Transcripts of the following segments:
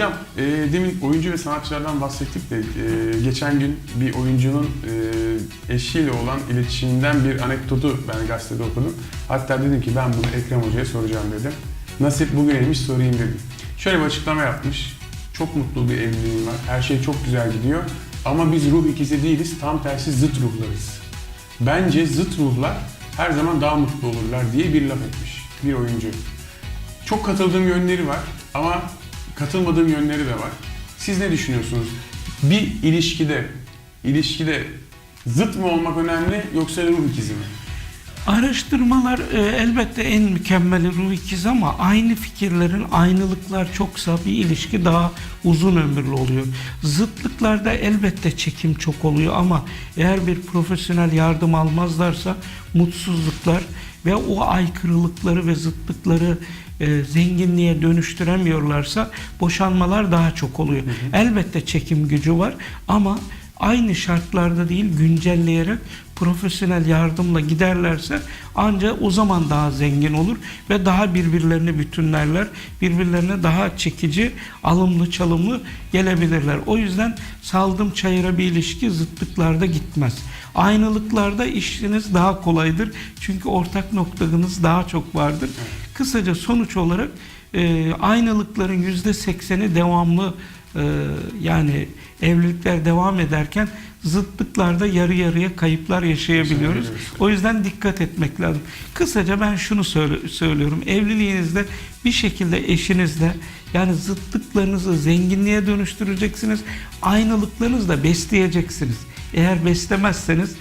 Hocam e, demin oyuncu ve sanatçılardan bahsettik de e, geçen gün bir oyuncunun e, eşiyle olan iletişiminden bir anekdotu ben gazetede okudum. Hatta dedim ki ben bunu Ekrem Hoca'ya soracağım dedim. Nasip bugüneymiş sorayım dedim. Şöyle bir açıklama yapmış. Çok mutlu bir evliliğim var. Her şey çok güzel gidiyor. Ama biz ruh ikizi değiliz. Tam tersi zıt ruhlarız. Bence zıt ruhlar her zaman daha mutlu olurlar diye bir laf etmiş bir oyuncu. Çok katıldığım yönleri var ama katılmadığım yönleri de var. Siz ne düşünüyorsunuz? Bir ilişkide, ilişkide zıt mı olmak önemli yoksa ruh ikizi mi? Araştırmalar e, elbette en mükemmeli ruh ikiz ama aynı fikirlerin aynılıklar çoksa bir ilişki daha uzun ömürlü oluyor. Zıtlıklarda elbette çekim çok oluyor ama eğer bir profesyonel yardım almazlarsa mutsuzluklar ve o aykırılıkları ve zıtlıkları e, zenginliğe dönüştüremiyorlarsa boşanmalar daha çok oluyor. Elbette çekim gücü var ama aynı şartlarda değil güncelleyerek profesyonel yardımla giderlerse ancak o zaman daha zengin olur ve daha birbirlerini bütünlerler. Birbirlerine daha çekici, alımlı çalımlı gelebilirler. O yüzden saldım çayıra bir ilişki zıtlıklarda gitmez. Aynılıklarda işiniz daha kolaydır. Çünkü ortak noktanız daha çok vardır. Kısaca sonuç olarak e, aynılıkların yüzde sekseni devamlı e, yani evlilikler devam ederken zıtlıklarda yarı yarıya kayıplar yaşayabiliyoruz. Yaşayabiliyoruz. O yüzden dikkat etmek lazım. Kısaca ben şunu söyle- söylüyorum. Evliliğinizde bir şekilde eşinizle yani zıtlıklarınızı zenginliğe dönüştüreceksiniz. Aynılıklarınızı da besleyeceksiniz. Eğer beslemezseniz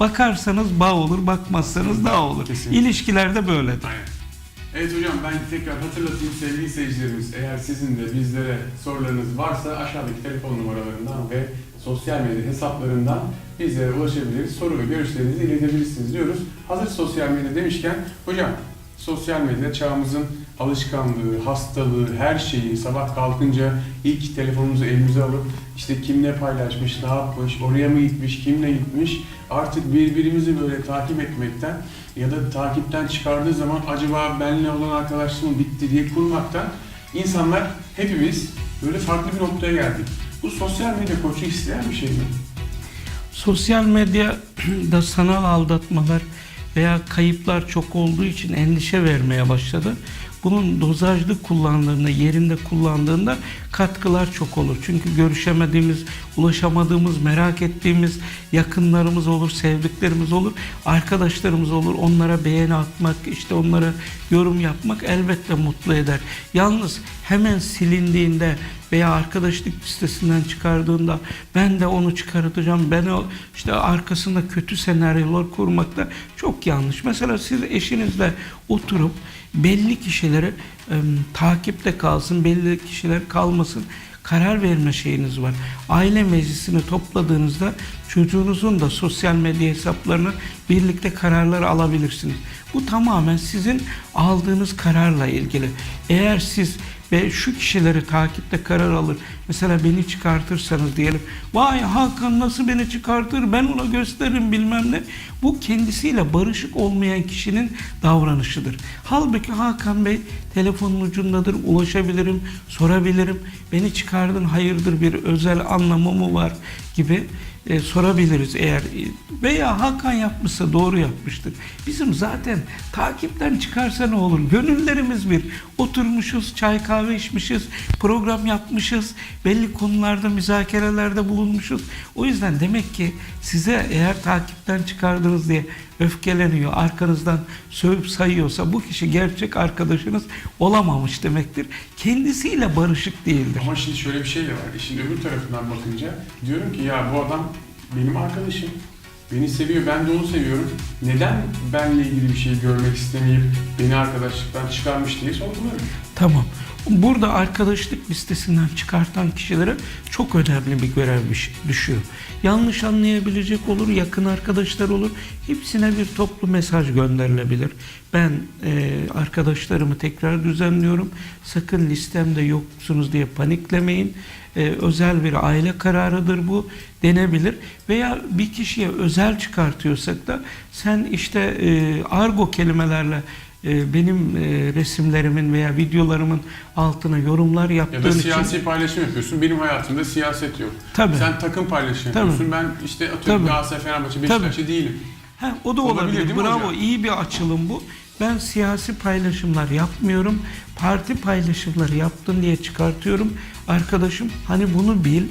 bakarsanız bağ olur, bakmazsanız dağ olur. Kesinlikle. İlişkilerde böyledir. Aynen. Evet hocam ben tekrar hatırlatayım sevgili seyircilerimiz. Eğer sizin de bizlere sorularınız varsa aşağıdaki telefon numaralarından ve sosyal medya hesaplarından bizlere ulaşabiliriz. Soru ve görüşlerinizi iletebilirsiniz diyoruz. Hazır sosyal medya demişken hocam sosyal medya çağımızın alışkanlığı, hastalığı, her şeyi sabah kalkınca ilk telefonumuzu elimize alıp işte kim ne paylaşmış, ne yapmış, oraya mı gitmiş, kimle gitmiş artık birbirimizi böyle takip etmekten ya da takipten çıkardığı zaman acaba benimle olan arkadaşlığım bitti diye kurmaktan insanlar hepimiz böyle farklı bir noktaya geldik. Bu sosyal medya koçu isteyen bir şey mi? Sosyal medyada sanal aldatmalar veya kayıplar çok olduğu için endişe vermeye başladı. Bunun dozajlı kullandığında, yerinde kullandığında katkılar çok olur. Çünkü görüşemediğimiz, ulaşamadığımız, merak ettiğimiz yakınlarımız olur, sevdiklerimiz olur, arkadaşlarımız olur. Onlara beğeni atmak, işte onlara yorum yapmak elbette mutlu eder. Yalnız hemen silindiğinde veya arkadaşlık listesinden çıkardığında ben de onu çıkartacağım. Ben o işte arkasında kötü senaryolar kurmakta çok yanlış. Mesela siz eşinizle oturup belli kişileri e, takipte kalsın, belli kişiler kalmasın karar verme şeyiniz var. Aile meclisini topladığınızda çocuğunuzun da sosyal medya hesaplarını birlikte kararlar alabilirsiniz. Bu tamamen sizin aldığınız kararla ilgili. Eğer siz ve şu kişileri takipte karar alır. Mesela beni çıkartırsanız diyelim. Vay Hakan nasıl beni çıkartır ben ona gösteririm bilmem ne. Bu kendisiyle barışık olmayan kişinin davranışıdır. Halbuki Hakan Bey telefonun ucundadır ulaşabilirim sorabilirim. Beni çıkardın hayırdır bir özel anlamı mı var gibi e, sorabiliriz eğer veya Hakan yapmışsa doğru yapmıştır. Bizim zaten takipten çıkarsa ne olur? Gönüllerimiz bir. Oturmuşuz, çay kahve içmişiz, program yapmışız, belli konularda müzakerelerde bulunmuşuz. O yüzden demek ki size eğer takipten çıkardınız diye öfkeleniyor, arkanızdan sövüp sayıyorsa bu kişi gerçek arkadaşınız olamamış demektir. Kendisiyle barışık değildir. Ama şimdi şöyle bir şey de var. İşin öbür tarafından bakınca diyorum ki ya bu adam benim arkadaşım. Beni seviyor, ben de onu seviyorum. Neden benle ilgili bir şey görmek istemeyip beni arkadaşlıktan çıkarmış diye sorgularım. Tamam. Burada arkadaşlık listesinden çıkartan kişilere çok önemli bir görev düş- düşüyor. Yanlış anlayabilecek olur, yakın arkadaşlar olur. Hepsine bir toplu mesaj gönderilebilir. Ben e, arkadaşlarımı tekrar düzenliyorum. Sakın listemde yoksunuz diye paniklemeyin. E, özel bir aile kararıdır bu denebilir. Veya bir kişiye özel çıkartıyorsak da sen işte e, argo kelimelerle e, benim e, resimlerimin veya videolarımın altına yorumlar Ya da yaptığın için siyasi paylaşım yapıyorsun. Benim hayatımda siyaset yok. Tabii. Sen takım paylaşım Tabii. yapıyorsun. Ben işte atıyorum Tabii. Galatasaray, Fenerbahçe, Beşiktaş'ı değilim. Ha, o da Olabilir olabilir. Bravo. hocam? iyi bir açılım bu. Ben siyasi paylaşımlar yapmıyorum. Parti paylaşımları yaptın diye çıkartıyorum. Arkadaşım hani bunu bil.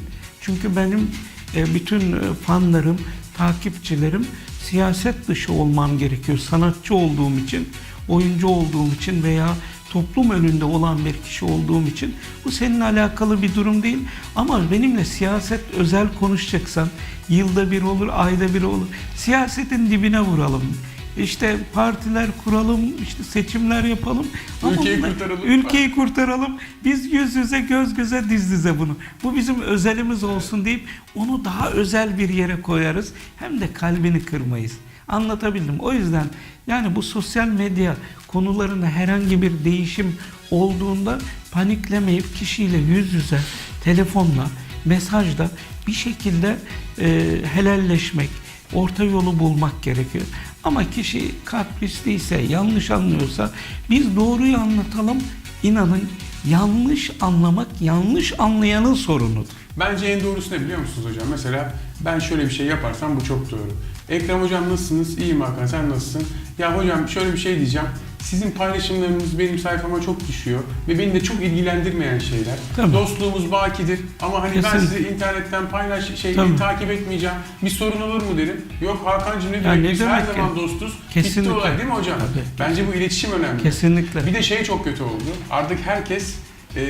Çünkü benim e, bütün e, fanlarım, takipçilerim siyaset dışı olmam gerekiyor. Sanatçı olduğum için, oyuncu olduğum için veya toplum önünde olan bir kişi olduğum için bu seninle alakalı bir durum değil. Ama benimle siyaset özel konuşacaksan yılda bir olur, ayda bir olur. Siyasetin dibine vuralım. İşte partiler kuralım, işte seçimler yapalım. Ama Ülkeyi bunlar- kurtaralım. Ülkeyi kurtaralım. Biz yüz yüze, göz göze, diz dize bunu. Bu bizim özelimiz olsun deyip onu daha özel bir yere koyarız. Hem de kalbini kırmayız. Anlatabildim. O yüzden yani bu sosyal medya konularında herhangi bir değişim olduğunda paniklemeyip kişiyle yüz yüze, telefonla, mesajla bir şekilde e, helalleşmek, orta yolu bulmak gerekiyor. Ama kişi kaprisliyse, yanlış anlıyorsa biz doğruyu anlatalım. İnanın yanlış anlamak yanlış anlayanın sorunudur. Bence en doğrusu ne biliyor musunuz hocam? Mesela ben şöyle bir şey yaparsam bu çok doğru. Ekrem hocam nasılsınız? İyiyim Hakan sen nasılsın? Ya hocam şöyle bir şey diyeceğim. Sizin paylaşımlarınız benim sayfama çok düşüyor ve beni de çok ilgilendirmeyen şeyler. Tabii. Dostluğumuz bakidir ama hani ben Kesinlikle. sizi internetten paylaş şey Tabii. takip etmeyeceğim. Bir sorun olur mu derim. Yok Hakan'cığım ne demek ne biz her demek zaman ya? dostuz. Kesinlikle. Bitti olay değil mi hocam? Tabii. Bence bu iletişim önemli. Kesinlikle. Bir de şey çok kötü oldu. Artık herkes, e,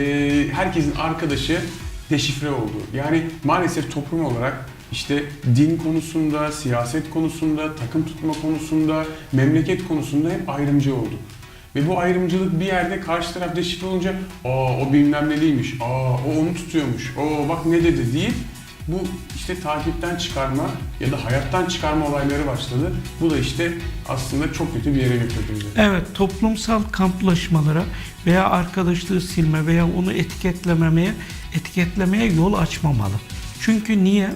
herkesin arkadaşı deşifre oldu. Yani maalesef toplum olarak işte din konusunda, siyaset konusunda, takım tutma konusunda, memleket konusunda hep ayrımcı olduk. Ve bu ayrımcılık bir yerde karşı taraf deşifre olunca aa o bilmem neliymiş, aa o onu tutuyormuş, o bak ne dedi deyip bu işte takipten çıkarma ya da hayattan çıkarma olayları başladı. Bu da işte aslında çok kötü bir yere götürdü. Evet, toplumsal kamplaşmalara veya arkadaşlığı silme veya onu etiketlememeye, etiketlemeye yol açmamalı. Çünkü niye?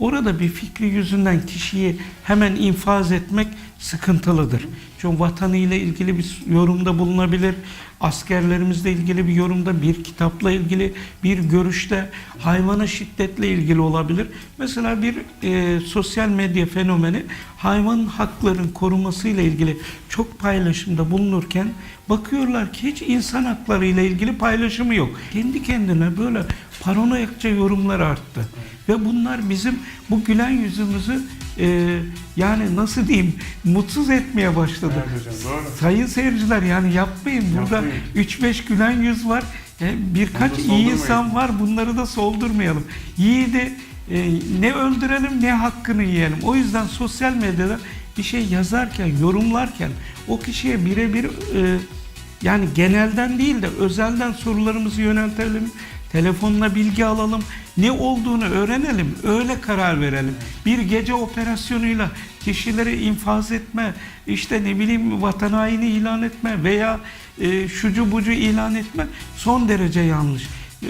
Orada bir fikri yüzünden kişiyi hemen infaz etmek sıkıntılıdır. Çünkü vatanıyla ilgili bir yorumda bulunabilir, askerlerimizle ilgili bir yorumda, bir kitapla ilgili bir görüşte, hayvana şiddetle ilgili olabilir. Mesela bir e, sosyal medya fenomeni hayvan hakların korunmasıyla ilgili çok paylaşımda bulunurken bakıyorlar ki hiç insan hakları ile ilgili paylaşımı yok. Kendi kendine böyle paranoyakça yorumlar arttı. Ve bunlar bizim bu gülen yüzümüzü e, yani nasıl diyeyim mutsuz etmeye başladı. Evet hocam, doğru. Sayın seyirciler yani yapmayın. Burada Yapmayın. 3-5 gülen yüz var. E, birkaç iyi insan var. Bunları da soldurmayalım. Yiğidi e, ne öldürelim ne hakkını yiyelim. O yüzden sosyal medyada bir şey yazarken, yorumlarken o kişiye birebir e, yani genelden değil de özelden sorularımızı yöneltelim. Telefonla bilgi alalım. Ne olduğunu öğrenelim. Öyle karar verelim. Bir gece operasyonuyla kişileri infaz etme, işte ne bileyim vatan haini ilan etme veya e, şucu bucu ilan etme son derece yanlış.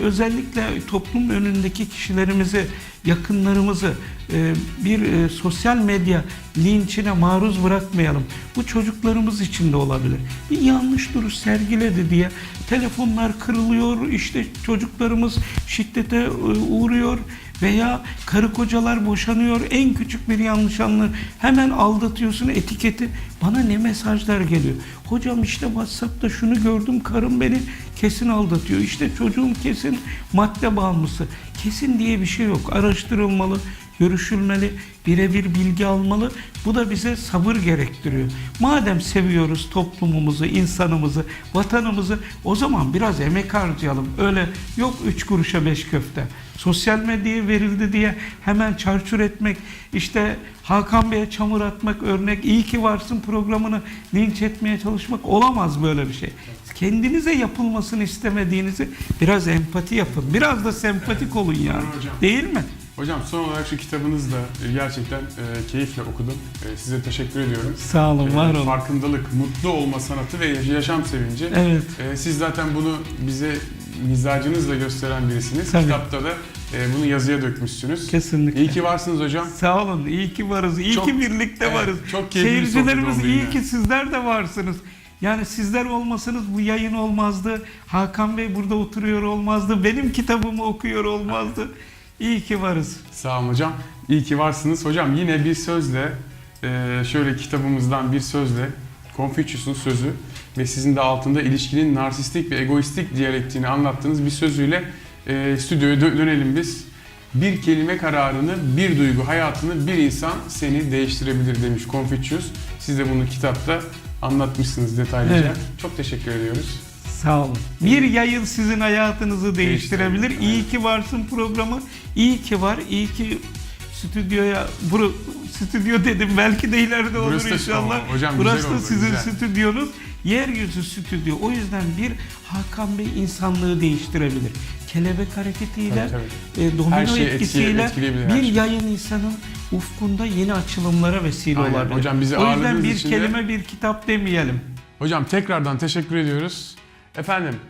Özellikle toplum önündeki kişilerimizi, yakınlarımızı e, bir e, sosyal medya linçine maruz bırakmayalım. Bu çocuklarımız için de olabilir. Bir yanlış duruş sergiledi diye telefonlar kırılıyor, işte çocuklarımız şiddete e, uğruyor veya karı kocalar boşanıyor. En küçük bir yanlış anlı hemen aldatıyorsun etiketi. Bana ne mesajlar geliyor. Hocam işte WhatsApp'ta şunu gördüm karım beni kesin aldatıyor. İşte çocuğum kesin madde bağımlısı. Kesin diye bir şey yok. Araştırılmalı, görüşülmeli, birebir bilgi almalı. Bu da bize sabır gerektiriyor. Madem seviyoruz toplumumuzu, insanımızı, vatanımızı o zaman biraz emek harcayalım. Öyle yok üç kuruşa beş köfte. Sosyal medyaya verildi diye hemen çarçur etmek, işte Hakan Bey'e çamur atmak örnek, iyi ki varsın programını linç etmeye çalışmak olamaz böyle bir şey. Kendinize yapılmasını istemediğinizi biraz empati yapın. Biraz da sempatik olun ya. Doğru hocam. Değil mi? Hocam son olarak şu kitabınızı da e, gerçekten e, keyifle okudum. E, size teşekkür ediyorum. Sağ olun, E, var olun. Farkındalık, mutlu olma sanatı ve yaşam sevinci. Evet. E, siz zaten bunu bize mizacınızla gösteren birisiniz. Tabii. Kitapta da e, bunu yazıya dökmüşsünüz. Kesinlikle. İyi ki varsınız hocam. Sağ olun. İyi ki varız. İyi Çok- ki birlikte evet, varız. çok keyifli Seyircilerimiz iyi yine. ki sizler de varsınız. Yani sizler olmasanız bu yayın olmazdı. Hakan Bey burada oturuyor olmazdı. Benim kitabımı okuyor olmazdı. İyi ki varız. Sağ olun hocam. İyi ki varsınız. Hocam yine bir sözle, e, şöyle kitabımızdan bir sözle, Confucius'un sözü ve sizin de altında ilişkinin narsistik ve egoistik diyalektiğini anlattığınız bir sözüyle e, stüdyoya dö- dönelim biz. Bir kelime kararını, bir duygu hayatını bir insan seni değiştirebilir demiş Confucius. Siz de bunu kitapta anlatmışsınız detaylıca. Evet. Çok teşekkür ediyoruz. Sağ olun. Bir yayın sizin hayatınızı değiştirebilir. Değiştirebilir, İyi ki varsın programı. İyi ki var. İyi ki stüdyoya bur stüdyo dedim belki de ileride olur Burası da- inşallah. Tamam, hocam güzel Burası da oldu, sizin güzel. stüdyonuz. Yeryüzü stüdyo. O yüzden bir Hakan Bey insanlığı değiştirebilir. Kelebek hareketiyle, Tabii, e, domino şeyi etkisiyle etkileyebilir, her bir şey. yayın insanın ufkunda yeni açılımlara vesile Aynen. olabilir. Hocam bizi o yüzden ağırladığınız bir için de- kelime bir kitap demeyelim. Hocam tekrardan teşekkür ediyoruz. Efendim,